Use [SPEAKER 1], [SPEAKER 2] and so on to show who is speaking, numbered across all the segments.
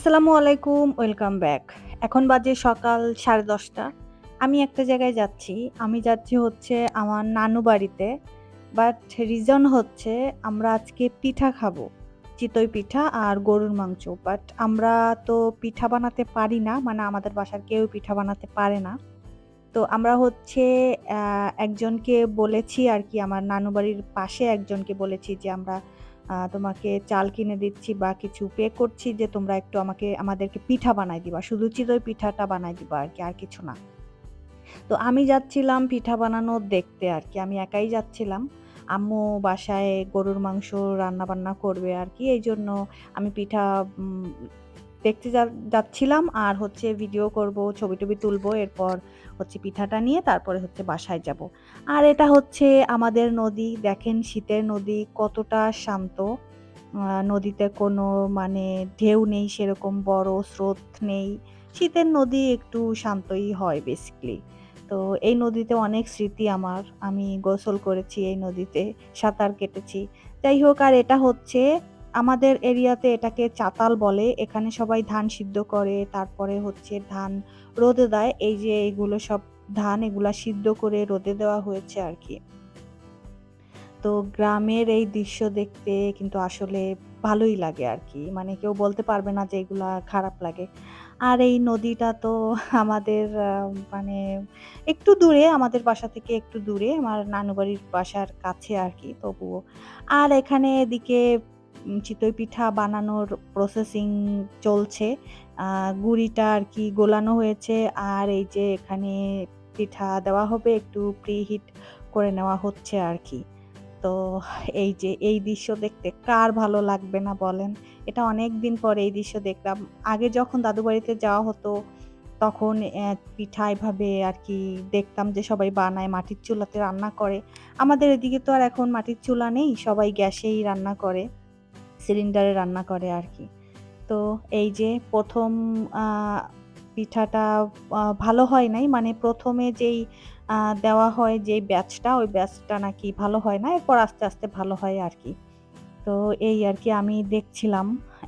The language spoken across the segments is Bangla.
[SPEAKER 1] আসসালামু আলাইকুম ওয়েলকাম ব্যাক। এখন বাজে সকাল 10:30 আমি একটা জায়গায় যাচ্ছি। আমি যাচ্ছি হচ্ছে আমার নানু বাড়িতে। বাট রিজন হচ্ছে আমরা আজকে পিঠা খাব। চিতই পিঠা আর গরুর মাংস। বাট আমরা তো পিঠা বানাতে পারি না। মানে আমাদের বাসার কেউ পিঠা বানাতে পারে না। তো আমরা হচ্ছে একজনকে বলেছি আর কি আমার নানু বাড়ির পাশে একজনকে বলেছি যে, "আমরা তোমাকে চাল কিনে দিচ্ছি বা কিছু পে করছি যে তোমরা একটু আমাকে, আমাদেরকে পিঠা বানাই দিবা। শুধু চিতই পিঠাটা বানাই দিবা আর কি, আর কিছু না।" তো আমি যাচ্ছিলাম পিঠা বানানো দেখতে আর কি, আমি একাই যাচ্ছিলাম। আম্মু বাসায় গরুর মাংস রান্না-বান্না করবে আর কি এই জন্য আমি পিঠা দেখতে যাচ্ছিলাম আর হচ্ছে ভিডিও করব, ছবি-টবি তুলবো। এরপর হচ্ছে পিঠাটা নিয়ে তারপরে হচ্ছে বাসায় যাব। আর এটা হচ্ছে আমাদের নদী। দেখেন শীতের নদী কতটা শান্ত। নদীতে কোনো মানে ঢেউ নেই সেরকম বড়, স্রোত নেই। শীতের নদী একটু শান্তই হয় বেসিক্যালি। তো এই নদীতে অনেক স্মৃতি আমার। আমি গোসল করেছি এই নদীতে, সাঁতার কেটেছি। যাই হোক আর এটা হচ্ছে আমাদের এরিয়াতে এটাকে চাতাল বলে। এখানে সবাই ধান সিদ্ধ করে, তারপরে হচ্ছে ধান রোদে দেয়। এই যে এগুলো সব ধান এগুলা সিদ্ধ করে রোদে দেওয়া হয়েছে আর কি তো গ্রামের এই দৃশ্য দেখতে কিন্তু আসলে ভালোই লাগে আর কি মানে কেউ বলতে পারবে না যে এগুলা খারাপ লাগে। আর এই নদীটা তো আমাদের মানে একটু দূরে, আমাদের বাসা থেকে একটু দূরে। আমার নানু বাড়ির বাসার কাছে আর কি তবুও। আর এখানে এদিকে চিতই পিঠা বানানোর প্রসেসিং চলছে। আ আর কি গোলানো হয়েছে। আর এই যে এখানে পিঠা দেওয়া হবে একটু প্রিহিট করে নেওয়া হচ্ছে আর কি তো এই যে এই দৃশ্য দেখতে কার ভালো লাগবে না বলেন? এটা অনেক দিন পরে এই দৃশ্য দেখলাম। আগে যখন দাদু বাড়িতে যাওয়া হতো তখন পিঠা এভাবে আর কি দেখতাম যে সবাই বানায়, মাটির চুলাতে রান্না করে। আমাদের এদিকে তো আর এখন মাটির চুলা নেই। সবাই গ্যাসেই রান্না করে। সিলিন্ডারে রান্না করে আর কি তো এই যে প্রথম পিঠাটা ভালো হয় নাই। মানে প্রথমে যেই দেওয়া হয় যেই ব্যাচটা, ওই ব্যাচটা নাকি ভালো হয় না। এরপর আস্তে, আস্তে ভালো হয় আর কি তো এই আর কি আমি দেখছিলাম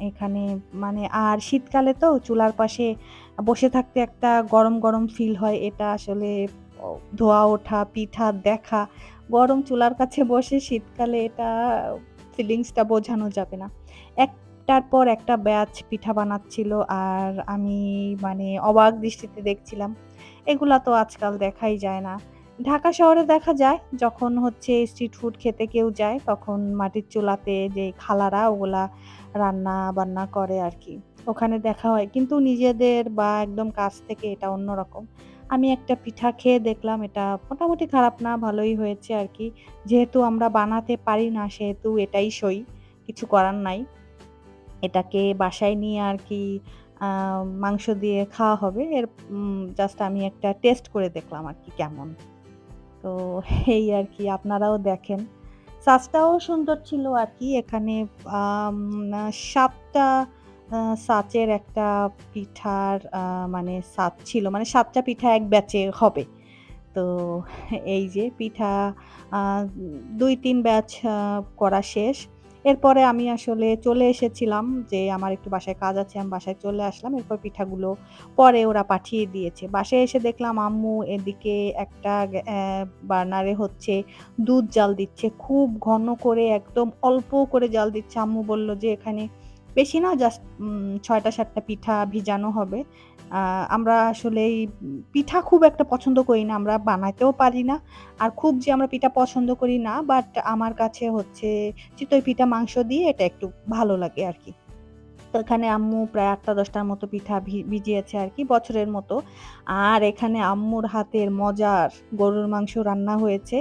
[SPEAKER 1] এখানে মানে আর শীতকালে তো চুলার পাশে বসে থাকতে একটা গরম, গরম ফিল হয়। এটা আসলে ধোয়া ওঠা, পিঠা দেখা, গরম চুলার কাছে বসে শীতকালে এটা ফিলিংসটা বোঝানো যাবে না। একটার পর একটা ব্যাচ পিঠা বানাচ্ছিল আর আমি মানে অবাক দৃষ্টিতে দেখছিলাম। এগুলা তো আজকাল দেখাই যায় না। ঢাকা শহরে দেখা যায়, যখন হচ্ছে স্ট্রিট ফুড খেতে কেউ যায়, তখন মাটির চুলাতে যে খালারা, ওগুলা রান্না-বান্না করে আরকি। ওখানে দেখা হয়। কিন্তু নিজেদের বা একদম কাছ থেকে এটা অন্যরকম। আমি একটা পিঠা খেয়ে দেখলাম এটা মোটামুটি খারাপ না, ভালোই হয়েছে আর কি যেহেতু আমরা বানাতে পারি না সেহেতু এটাই সই। কিছু করার নাই। এটাকে বাসায় নিয়ে আর কি মাংস দিয়ে খাওয়া হবে। এর জাস্ট আমি একটা টেস্ট করে দেখলাম আর কি কেমন। তো এই আর কি আপনারাও দেখেন। সাজটাও সুন্দর ছিল আর কি এখানে আম ৭ টা আ সাঁচের একটা পিঠার মানে সাজ ছিল। মানে সাতটা পিঠা এক ব্যাচে হবে। তো এই যে পিঠা দুই ২-৩ ব্যাচ করা শেষ। এরপরে আমি আসলে চলে এসেছিলাম যে আমার একটু বাসায় কাজ আছে। আমি বাসায় চলে আসলাম। এরপর পিঠাগুলো পরে ওরা পাঠিয়ে দিয়েছে। বাসায় এসে দেখলাম আম্মু এদিকে একটা বার্নারে হচ্ছে দুধ জাল দিচ্ছে। খুব ঘন করে একদম অল্প করে জাল দিচ্ছে। আম্মু বলল যে, "এখানে বেশি না জাস্ট ছয়টা ৬ টা ৭ টা পিঠা ভিজানো হবে।" আমরা আসলে পিঠা খুব একটা পছন্দ করি না। আমরা বানাতেও পারি না। আর খুব যে আমরা পিঠা পছন্দ করি না। বাট আমার কাছে হচ্ছে চিতই পিঠা মাংস দিয়ে এটা একটু ভালো লাগে আর কি তো এখানে আম্মু প্রায় আটটা দশটার মতো পিঠা ভিজিয়েছে আরকি বছরের মতো। আর এখানে আম্মুর হাতের মজার গরুর মাংস রান্না হয়েছে।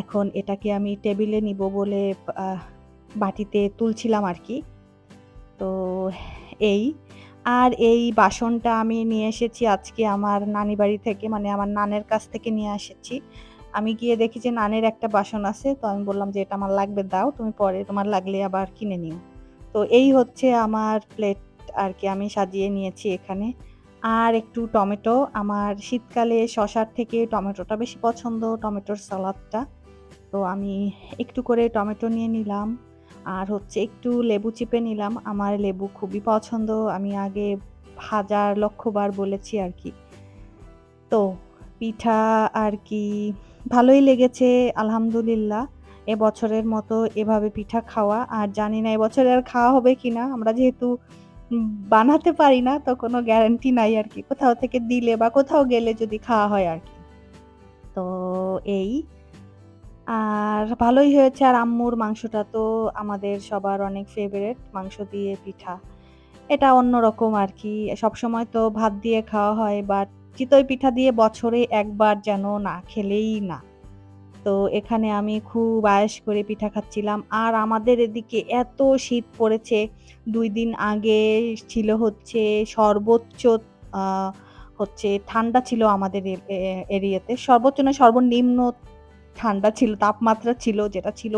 [SPEAKER 1] এখন এটাকে আমি টেবিলে নিব বলে বাটিতে তুলছিলাম আরকি। তো এই। আর এই বাসনটা আমি নিয়ে এসেছি আজকে আমার নানি বাড়ি থেকে মানে আমার নানের কাছ থেকে নিয়ে এসেছি। আমি গিয়ে দেখি যে নানের একটা বাসন আছে। তো আমি বললাম যে, "এটা আমার লাগবে দাও। তুমি পরে তোমার লাগলে আবার কিনে নিও।" তো এই হচ্ছে আমার প্লেট আর কি আমি সাজিয়ে নিয়েছি এখানে। আর একটু টমেটো। আমার শীতকালে শশার থেকে টমেটোটা বেশি পছন্দ, টমেটোর সালাদটা। তো আমি একটু করে টমেটো নিয়ে নিলাম। আর হচ্ছে একটু লেবু চিপে নিলাম। আমার লেবু খুবই পছন্দ। আমি আগে হাজার, লক্ষবার বলেছি আর কি তো পিঠা আর কি ভালোই লেগেছে, আলহামদুলিল্লাহ। এবছরের মতো এভাবে পিঠা খাওয়া। আর জানি না এবছরে আর খাওয়া হবে কি না আমরা যেহেতু বানাতে পারি না, তো কোনো গ্যারান্টি নাই আর কি কোথাও থেকে দিলে বা কোথাও গেলে যদি খাওয়া হয় আর কি তো এই। আর ভালোই হয়েছে আর আম্মুর মাংসটা তো আমাদের সবার অনেক ফেভারেট মাংস দিয়ে পিঠা। এটা অন্যরকম আরকি। সবসময় তো ভাত দিয়ে খাওয়া হয় বাট চিতই পিঠা দিয়ে বছরে একবার যেন না, খেলেই না। তো এখানে আমি খুব আয়েশ করে পিঠা খাচ্ছিলাম। আর আমাদের এদিকে এত শীত পড়েছে দুই দিন আগে ছিল হচ্ছে সর্বোচ্চ হচ্ছে ঠান্ডা ছিল আমাদের এরিয়াতে। সর্বোচ্চ না সর্বনিম্ন ঠান্ডা ছিল, তাপমাত্রা ছিল যেটা ছিল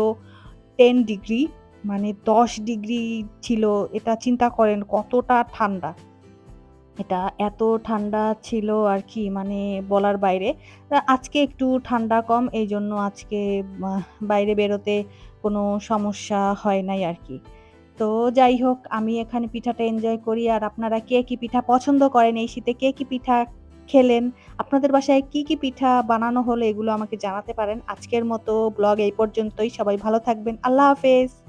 [SPEAKER 1] টেন ডিগ্রি মানে ১০ ডিগ্রি ছিল। এটা চিন্তা করেন কতটা ঠান্ডা। এটা এত ঠান্ডা ছিল আর কি মানে বলার বাইরে। আজকে একটু ঠান্ডা কম এই জন্য আজকে বাইরে বেরোতে কোনো সমস্যা হয় নাই আর কি তো যাই হোক আমি এখানে পিঠাটা এনজয় করি। আর আপনারা কে কি পিঠা পছন্দ করেন? এই শীতে কে কি পিঠা খেলেন? আপনাদের বাসায় কি, কি পিঠা বানানো হলো এগুলো আমাকে জানাতে পারেন। আজকের মতো ব্লগ এই পর্যন্তই। সবাই ভালো থাকবেন। আল্লাহ হাফেজ।